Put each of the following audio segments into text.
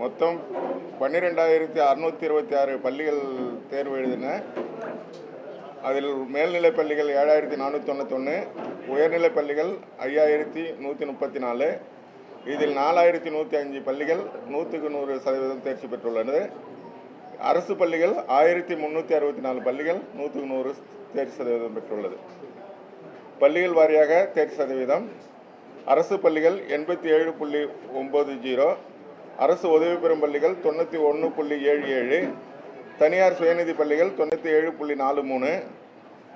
மொத்தம் பன்னிரெண்டாயிரத்தி அறநூற்றி இருபத்தி ஆறு பள்ளிகள் தேர்வு எழுதின. அதில் மேல்நிலைப் பள்ளிகள் ஏழாயிரத்தி நானூற்றி தொண்ணூத்தொன்று உயர்நிலைப் பள்ளிகள் ஐயாயிரத்தி நூற்றி முப்பத்தி நாலு இதில் நாலாயிரத்தி நூற்றி அஞ்சு பள்ளிகள் நூற்றுக்கு நூறு சதவீதம் தேர்ச்சி பெற்றுள்ளது. அரசு பள்ளிகள் ஆயிரத்தி முந்நூற்றி அறுபத்தி நாலு பள்ளிகள் நூற்றுக்கு நூறு தேர்ச்சி சதவீதம் பெற்றுள்ளது. பள்ளிகள் வாரியாக தேர்ச்சி சதவீதம். அரசு பள்ளிகள் எண்பத்தி ஏழு புள்ளி ஒம்பது ஜீரோ அரசு உதவி பெறும் பள்ளிகள் தொண்ணூற்றி ஒன்று புள்ளி ஏழு ஏழு. தனியார் சுயநிதி பள்ளிகள் தொண்ணூற்றி ஏழு புள்ளி நாலு மூணு.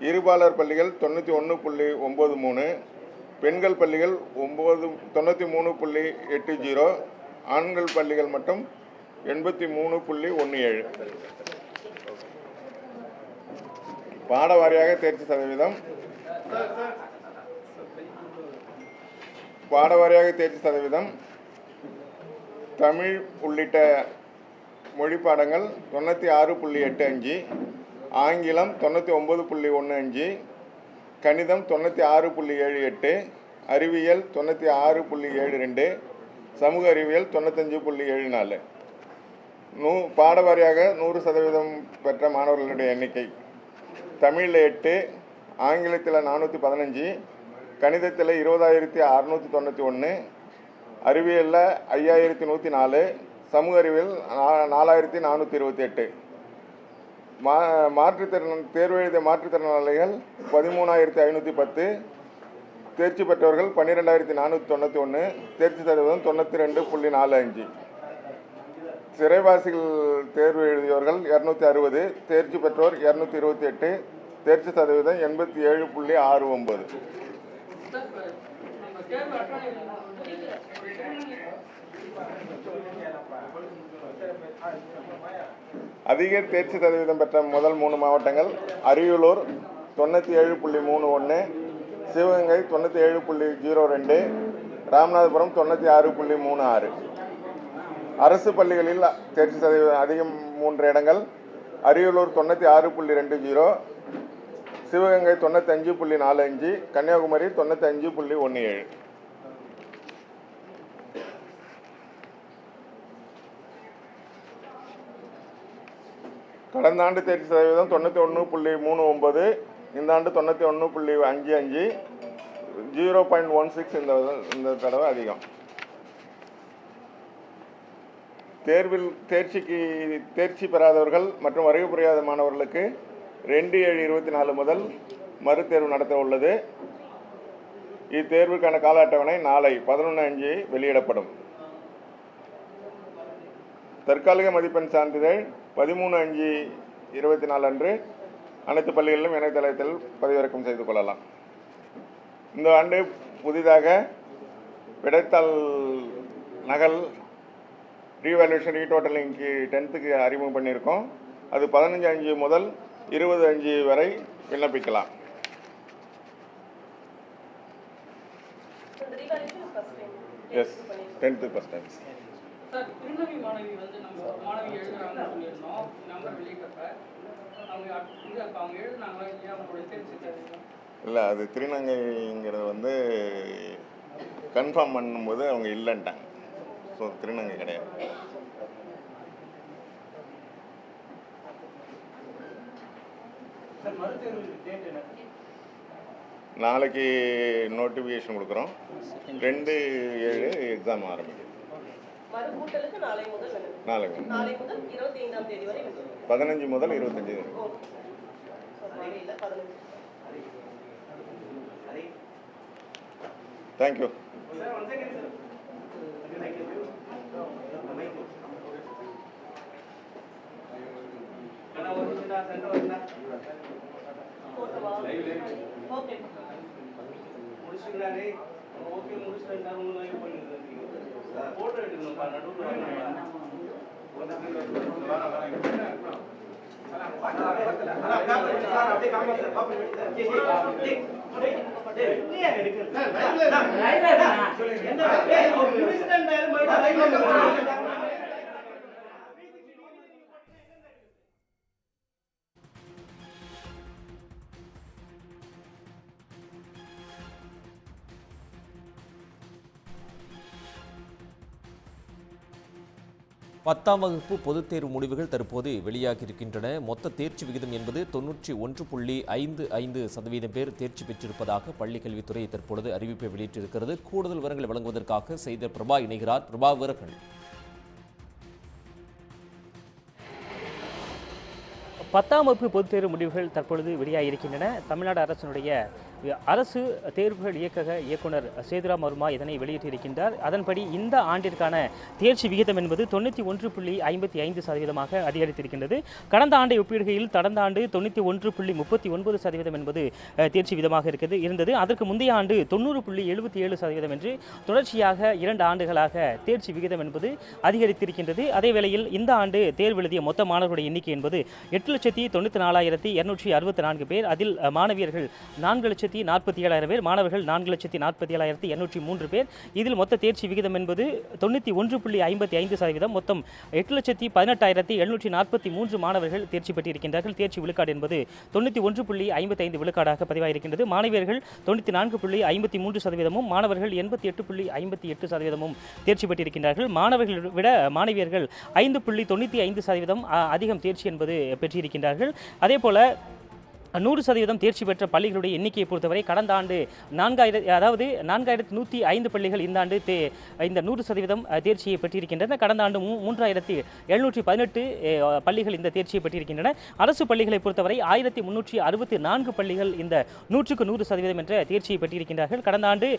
இருபாலர் பள்ளிகள் தொண்ணூற்றி ஒன்று புள்ளி ஒம்பது மூணு. பெண்கள் பள்ளிகள் ஒம்பது தொண்ணூற்றி மூணு புள்ளி எட்டு ஜீரோ. ஆண்கள் பள்ளிகள் மட்டும் எண்பத்தி மூணு புள்ளி ஒன்று ஏழு. பாட வாரியாக தேர்ச்சி சதவீதம். பாட வாரியாக தேர்ச்சி சதவீதம். தமிழ் உள்ளிட்ட மொழி பாடங்கள் தொண்ணூற்றி ஆறு புள்ளி எட்டு அஞ்சு ஆங்கிலம் தொண்ணூற்றி ஒம்பது புள்ளி ஒன்று அஞ்சு கணிதம் தொண்ணூற்றி ஆறு புள்ளி ஏழு எட்டு அறிவியல் தொண்ணூற்றி ஆறு புள்ளி ஏழு ரெண்டு சமூக அறிவியல் தொண்ணூத்தஞ்சு புள்ளி ஏழு நாலு. நூ பாட வாரியாக நூறு சதவீதம் பெற்ற மாணவர்களுடைய எண்ணிக்கை. தமிழில் எட்டு ஆங்கிலத்தில் நானூற்றி பதினஞ்சு கணிதத்தில் இருபதாயிரத்தி அறநூற்றி தொண்ணூற்றி ஒன்று அறிவியலில் ஐயாயிரத்தி நூற்றி நாலு சமூக அறிவியல் நா- நாலாயிரத்தி நானூற்றி இருபத்தி எட்டு. மா மாற்றுத்திறன் தேர்வு எழுதிய மாற்றுத்திறனாளிகள் பதிமூணாயிரத்தி ஐநூற்றி பத்து தேர்ச்சி பெற்றவர்கள் பன்னிரெண்டாயிரத்தி நானூற்றி தொண்ணூற்றி ஒன்று தேர்ச்சி சதவீதம் தொண்ணூற்றி ரெண்டு புள்ளி நாலு அஞ்சு. சிறைவாசிகள் தேர்வு எழுதியவர்கள் இரநூத்தி அறுபது தேர்ச்சி பெற்றோர் இரநூத்தி இருபத்தி எட்டு தேர்ச்சி சதவீதம் எண்பத்தி ஏழு புள்ளி ஆறு ஒம்பது நம்ம தேர்வு அட்டவணையில் வந்து அதிக தேர்ச்சி சதவீதம் பெற்ற முதல் மூணு மாவட்டங்கள் அரியலூர் தொண்ணூற்றி ஏழு புள்ளி மூணு ஒன்று சிவகங்கை தொண்ணூற்றி ஏழு புள்ளி ஜீரோ ரெண்டு ராமநாதபுரம் தொண்ணூற்றி ஆறு புள்ளி மூணு ஆறு. அரசு பள்ளிகளில் தேர்ச்சி சதவீதம் அதிகம் மூன்று இடங்கள் அரியலூர் தொண்ணூற்றி ஆறு புள்ளி ரெண்டு ஜீரோ சிவகங்கை தொண்ணூத்தஞ்சு புள்ளி நாலு அஞ்சு கன்னியாகுமரி தொண்ணூத்தஞ்சு புள்ளி ஒன்று ஏழு. கடந்த ஆண்டு தேர்ச்சி சதவீதம் தொண்ணூற்றி ஒன்று புள்ளி மூணு ஒம்பது இந்த ஆண்டு தொண்ணூற்றி ஒன்று புள்ளி அஞ்சு அஞ்சு. ஜீரோ பாயிண்ட் ஒன் சிக்ஸ் இந்த இந்த தடவை அதிகம். தேர்வில் தேர்ச்சிக்கு தேர்ச்சி பெறாதவர்கள் மற்றும் வருகை புரியாத மாணவர்களுக்கு ரெண்டு ஏழு இருபத்தி நாலு முதல் மறுதேர்வு நடத்த உள்ளது. இத்தேர்வுக்கான கால அட்டவணை நாளை பதினொன்று அஞ்சு வெளியிடப்படும். தற்காலிக மதிப்பெண் சான்றிதழ் பதிமூணு அஞ்சு இருபத்தி நாலு அன்று அனைத்து பள்ளிகளிலும் இணையதளத்தில் பதிவிறக்கம் செய்து கொள்ளலாம். இந்த ஆண்டு புதிதாக விடைத்தாள் நகல் ரீவேல்யூஷன் ரீடோட்டலிங்க்கு டென்த்துக்கு அறிமுகம் பண்ணியிருக்கோம். அது பதினஞ்சு அஞ்சு முதல் இருபது அஞ்சு வரை விண்ணப்பிக்கலாம். Yes tenth first time sir திருநவி மாணவி வந்து நம்ம மாணவி எழுதுறாங்கன்னு சொல்லியிருந்தோம். நம்பர் வெளியிட்டப்ப. அவங்க எழுதுனாங்களா இல்லையா? அவங்களுடைய சதவீதம் இல்லை அது திருநங்கைங்கிறது வந்து கன்ஃபார்ம் பண்ணும்போது அவங்க இல்லைன்ட்டாங்க. ஸோ திருநங்கை கிடையாது. சார் மறுதேர்வு டேட் என்ன? நாளைக்கு நோட்டிஃபிகேஷன் கொடுக்குறோம். ரெண்டு ஏழு எக்ஸாம் ஆரம்பிக்குது மறு கூட்டலுக்கு நாளை முதல் விண்ணப்பம். நாளைக்கு நாளை முதல் இருபத்தி ஐந்தாம் தேதி வரை விண்ணப்பம். பதினஞ்சு முதல் இருபத்தஞ்சி. தேங்க்யூ? Okay. முடிச்சுக்கிறாரே ஓகே முடிச்சுட்டா ஒன்று போட்டோ எடுக்கணும்ப்பா நடுவில் என்ன பத்தாம் வகுப்பு பொதுத் தேர்வு முடிவுகள் தற்போது வெளியாகியிருக்கின்றன. மொத்த தேர்ச்சி விகிதம் என்பது தொன்னூற்றி ஒன்று புள்ளி ஐந்து ஐந்து சதவீதம் பேர் தேர்ச்சி பெற்றிருப்பதாக பள்ளிக் கல்வித்துறை தற்பொழுது அறிவிப்பை வெளியிட்டிருக்கிறது. கூடுதல் விவரங்களை வழங்குவதற்காக செய்த பிரபா இணைகிறார். பிரபா விவரங்கள். பத்தாம் வகுப்பு பொதுத் தேர்வு முடிவுகள் தற்பொழுது வெளியாகியிருக்கின்றன. தமிழ்நாடு அரசினுடைய அரசு தேர்வுகள் இயக்கக இயக்குனர் சேதுராம் வர்மா இதனை வெளியிட்டிருக்கின்றார். அதன்படி இந்த ஆண்டிற்கான தேர்ச்சி விகிதம் என்பது தொண்ணூற்றி ஒன்று புள்ளி ஐம்பத்தி ஐந்து சதவீதமாக அதிகரித்திருக்கின்றது. கடந்த ஆண்டை ஒப்பிடுகையில் கடந்த ஆண்டு தொண்ணூற்றி ஒன்று புள்ளி முப்பத்தி ஒன்பது சதவீதம் என்பது தேர்ச்சி விதமாக இருக்கிறது இருந்தது. அதற்கு முந்தைய ஆண்டு தொண்ணூறு புள்ளி எழுபத்தி ஏழு சதவீதம் என்று தொடர்ச்சியாக இரண்டு ஆண்டுகளாக தேர்ச்சி விகிதம் என்பது அதிகரித்திருக்கின்றது. அதே வேளையில் இந்த ஆண்டு தேர்வு எழுதிய மொத்த மாணவர்களுடைய எண்ணிக்கை என்பது எட்டு லட்சத்தி தொண்ணூற்றி நாலாயிரத்தி இரநூற்றி அறுபத்தி நான்கு பேர். அதில் மாணவியர்கள் நான்கு லட்சத்தி நாற்பத்தி ஏழாயிரம் பேர் மாணவர்கள் நான்கு லட்சத்தி நாற்பத்தி ஏழாயிரத்தி எண்ணூற்றி மூன்று பேர். இதில் மொத்த தேர்ச்சி விகிதம் என்பது தொண்ணூற்றி ஒன்று புள்ளி ஐம்பத்தி ஐந்து சதவீதம். மொத்தம் எட்டு லட்சத்தி பதினெட்டாயிரத்தி எழுநூற்றி நாற்பத்தி மூன்று மாணவர்கள் தேர்ச்சி பெற்றிருக்கின்றார்கள். தேர்ச்சி விழுக்காடு என்பது தொண்ணூற்றி ஒன்று புள்ளி ஐம்பத்தி ஐந்து விழுக்காடாக பதிவாயிருக்கின்றது. மாணவியர்கள் தொண்ணூற்றி நான்கு புள்ளி ஐம்பத்தி மூன்று சதவீதமும் மாணவர்கள் எண்பத்தி எட்டு புள்ளி ஐம்பத்தி எட்டு சதவீதமும் தேர்ச்சி பெற்றிருக்கின்றார்கள். மாணவர்களை விட மாணவியர்கள் ஐந்து புள்ளி தொண்ணூற்றி ஐந்து சதவீதம் அதிகம் தேர்ச்சி என்பது பெற்றிருக்கின்றார்கள். அதே போல நூறு சதவீதம் தேர்ச்சி பெற்ற பள்ளிகளுடைய எண்ணிக்கையை பொறுத்தவரை கடந்த ஆண்டு நான்காயிரத்தி அதாவது நான்காயிரத்தி நூற்றி ஐந்து பள்ளிகள் இந்த ஆண்டு தே இந்த நூறு சதவீதம் தேர்ச்சியை பெற்றிருக்கின்றன. கடந்த ஆண்டு மூ மூன்றாயிரத்தி எழுநூற்றி பதினெட்டு பள்ளிகள் இந்த தேர்ச்சியை பெற்றிருக்கின்றன. அரசு பள்ளிகளை பொறுத்தவரை ஆயிரத்தி முன்னூற்றி அறுபத்தி நான்கு பள்ளிகள் இந்த நூற்றுக்கு நூறு சதவீதம் என்ற தேர்ச்சியை பெற்றிருக்கின்றார்கள். கடந்த ஆண்டு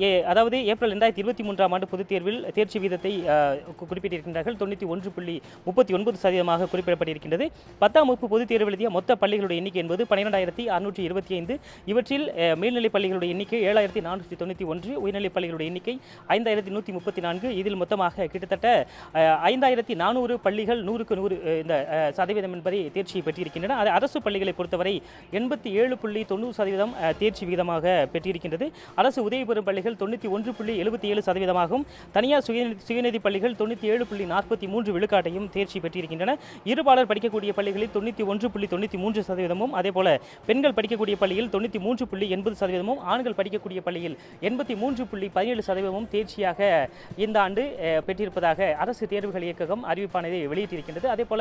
ஏ- அதாவது ஏப்ரல் ரெண்டாயிரத்தி இருபத்தி மூன்றாம் ஆண்டு பொதுத் தேர்வில் தேர்ச்சி வீதத்தை குறிப்பிட்டிருக்கின்றார்கள். தொண்ணூற்றி ஒன்று புள்ளி முப்பத்தி ஒன்பது சதவீதமாக குறிப்பிடப்பட்டிருக்கின்றது. பத்தாம் வகுப்பு பொதுத் தேர்வு எழுதிய மொத்த பள்ளிகளுடைய எண்ணிக்கை என்பது பன்னிரெண்டாயிரத்தி அறுநூற்றி இருபத்தி ஐந்து. இவற்றில் மேல்நிலைப் பள்ளிகளுடைய எண்ணிக்கை ஏழாயிரத்தி நானூற்றி தொண்ணூற்றி ஒன்று உயர்நிலைப் பள்ளிகளுடைய எண்ணிக்கை ஐந்தாயிரத்தி நூற்றி முப்பத்தி நான்கு. இதில் மொத்தமாக கிட்டத்தட்ட ஐந்தாயிரத்தி நானூறு பள்ளிகள் நூறுக்கு நூறு இந்த சதவீதம் என்பதை தேர்ச்சியை பெற்றிருக்கின்றன. அது அரசு பள்ளிகளை பொறுத்தவரை எண்பத்தி ஏழு புள்ளி தொண்ணூறு சதவீதம் தேர்ச்சி விகிதமாக பெற்றிருக்கின்றது. அரசு உதவி பெறும் பள்ளிகள் தொண்ணூற்றி ஒன்று புள்ளி எழுபத்தி ஏழு சதவீதமாகவும் தனியார் சுய சுயநிதி பள்ளிகள் தொண்ணூற்றி ஏழு புள்ளி நாற்பத்தி மூன்று விழுக்காட்டையும் தேர்ச்சி பெற்றிருக்கின்றன. இருபாலர் படிக்கக்கூடிய பள்ளிகளில் தொண்ணூற்றி ஒன்று புள்ளி தொண்ணூற்றி மூன்று சதவீதமும் அதே போல பெண்கள் படிக்கக்கூடிய பள்ளியில் தொண்ணூற்றி மூன்று புள்ளி எண்பது சதவீதமும் ஆண்கள் படிக்கக்கூடிய பள்ளியில் எண்பத்தி மூன்று புள்ளி பதினேழு சதவீதமும் தேர்ச்சியாக இந்த ஆண்டு பெற்றிருப்பதாக அரசு தேர்வுகள் இயக்ககம் அறிவிப்பானதை வெளியிட்டிருக்கின்றது. அதே போல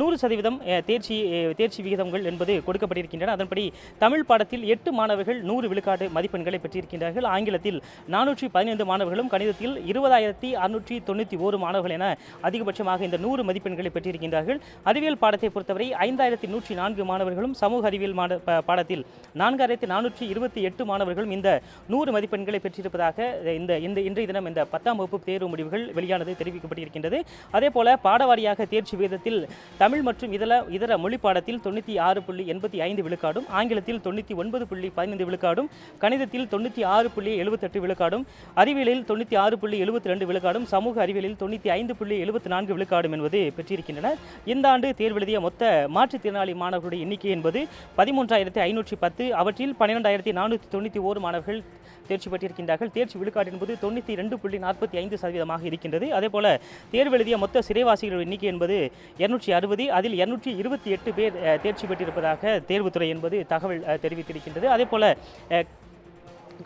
நூறு சதவீதம் தேர்ச்சி தேர்ச்சி விகிதங்கள் என்பது கொடுக்கப்பட்டிருக்கின்றன. அதன்படி தமிழ் பாடத்தில் எட்டு மாணவர்கள் நூறு விழுக்காடு மதிப்பெண்களை பெற்றிருக்கின்றார்கள். ஆங்கிலத்தில் நானூற்றி பதினைந்து மாணவர்களும் கணிதத்தில் இருபதாயிரத்தி அறுநூற்றி தொண்ணூற்றி ஓரு மாணவர்கள் என அதிகபட்சமாக இந்த நூறு மதிப்பெண்களை பெற்றிருக்கின்றார்கள். அறிவியல் பாடத்தை பொறுத்தவரை ஐந்தாயிரத்தி நூற்றி நான்கு மாணவர்களும் சமூக அறிவியல் மாட பாடத்தில் நான்காயிரத்தி நானூற்றி இருபத்தி எட்டு மாணவர்களும் இந்த நூறு மதிப்பெண்களை பெற்றிருப்பதாக இந்த இந்த இன்றைய தினம் இந்த பத்தாம் வகுப்பு தேர்வு முடிவுகள் வெளியானது தெரிவிக்கப்பட்டிருக்கின்றது. அதே போல பாடவாரியாக தேர்ச்சி விகிதத்தில் தமிழ் மற்றும் இதர இதர மொழி பாடத்தில் தொண்ணூற்றி ஆறு புள்ளி எண்பத்தி ஐந்து விழுக்காடும் ஆங்கிலத்தில் தொண்ணூற்றி ஒன்பது புள்ளி பதினைந்து விழுக்காடும் கணிதத்தில் தொண்ணூற்றி ஆறு புள்ளி எழுபத்தெட்டு விழுக்காடும் அறிவியலில் தொண்ணூற்றி ஆறு புள்ளி எழுபத்தி ரெண்டு விழுக்காடும் சமூக அறிவியலில் தொண்ணூற்றி ஐந்து புள்ளி எழுபத்தி நான்கு விழுக்காடும் என்பது பெற்றிருக்கின்றன இந்த ஆண்டு தேர்வெழுதிய மொத்த மாற்றுத்திறனாளி மாணவர்களுடைய எண்ணிக்கை என்பது பதிமூன்றாயிரத்தி ஐநூற்றி பத்து அவற்றில் பன்னிரெண்டாயிரத்தி நானூற்றி தொண்ணூற்றி ஓரு மாணவர்கள் தேர்ச்சி பெற்றிருக்கின்றார்கள். தேர்ச்சி விழுக்காடு என்பது தொண்ணூற்றி ரெண்டு புள்ளி நாற்பத்தி ஐந்து சதவீதமாக இருக்கின்றது. அதேபோல தேர்வு எழுதிய மொத்த சிறைவாசிகள் எண்ணிக்கை என்பது இருநூற்றி அறுபது அதில் இருநூற்றி இருபத்தி எட்டு பேர் தேர்ச்சி பெற்றிருப்பதாக தேர்வுத்துறை என்பது தகவல் அஹ், தெரிவித்திருக்கின்றது. அதே போல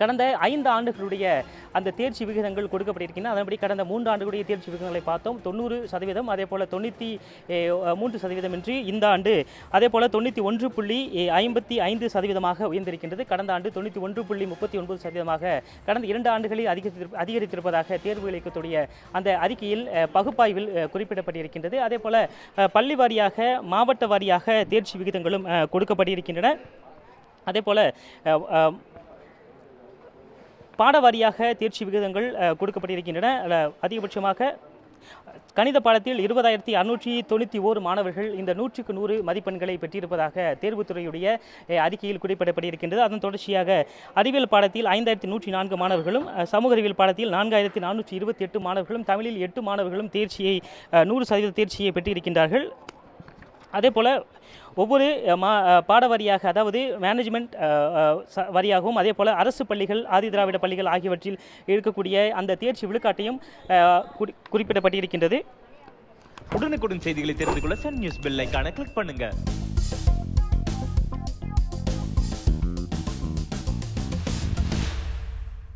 கடந்த ஐந்து ஆண்டுகளுடைய அந்த தேர்ச்சி விகிதங்கள் கொடுக்கப்பட்டிருக்கின்றன. அதன்படி கடந்த மூன்று ஆண்டுகளுடைய தேர்ச்சி விகிதங்களை பார்த்தோம். தொண்ணூறு சதவீதம் அதே போல் தொண்ணூற்றி மூன்று சதவீதம் என்று இந்த ஆண்டு அதே போல் தொண்ணூற்றி ஒன்று புள்ளி ஐம்பத்தி ஐந்து சதவீதமாக உயர்ந்திருக்கின்றது. கடந்த ஆண்டு தொண்ணூற்றி ஒன்று புள்ளி முப்பத்தி ஒன்பது சதவீதமாக கடந்த இரண்டு ஆண்டுகளில் அதிகரித்து அதிகரித்திருப்பதாக தேர்வு இயக்கத்துடைய அந்த அறிக்கையில் பகுப்பாய்வில் குறிப்பிடப்பட்டிருக்கின்றது. அதே போல் பள்ளி வாரியாக மாவட்ட வாரியாக தேர்ச்சி விகிதங்களும் கொடுக்கப்பட்டிருக்கின்றன. அதே போல் பாடவாரியாக தேர்ச்சி விகிதங்கள் கொடுக்கப்பட்டிருக்கின்றன. அதிகபட்சமாக கணித பாடத்தில் இருபதாயிரத்தி அறுநூற்றி தொண்ணூற்றி ஓரு மாணவர்கள் இந்த நூற்றுக்கு நூறு மதிப்பெண்களை பெற்றிருப்பதாக தேர்வுத்துறையுடைய அறிக்கையில் குறிப்பிடப்பட்டிருக்கின்றது. அதன் தொடர்ச்சியாக அறிவியல் பாடத்தில் ஐந்தாயிரத்தி நூற்றி நான்கு மாணவர்களும் சமூக அறிவியல் பாடத்தில் நான்காயிரத்தி நானூற்றி இருபத்தி எட்டு மாணவர்களும் தமிழில் எட்டு மாணவர்களும் தேர்ச்சியை நூறு சதவீத தேர்ச்சியை பெற்றிருக்கின்றார்கள். அதே போல் ஒவ்வொரு மா பாட வாரியாக அதாவது மேனேஜ்மெண்ட் வரியாகவும் ச- அதே போல் அரசு பள்ளிகள் ஆதி திராவிட பள்ளிகள் ஆகியவற்றில் இருக்கக்கூடிய அந்த தேர்ச்சி விழுக்காட்டையும் குறிப்பிடப்பட்டிருக்கின்றது. உடனுக்குடன் செய்திகளை தெரிந்து கொள்ள சன் நியூஸ் பெல் ஐகானை கிளிக் பண்ணுங்கள்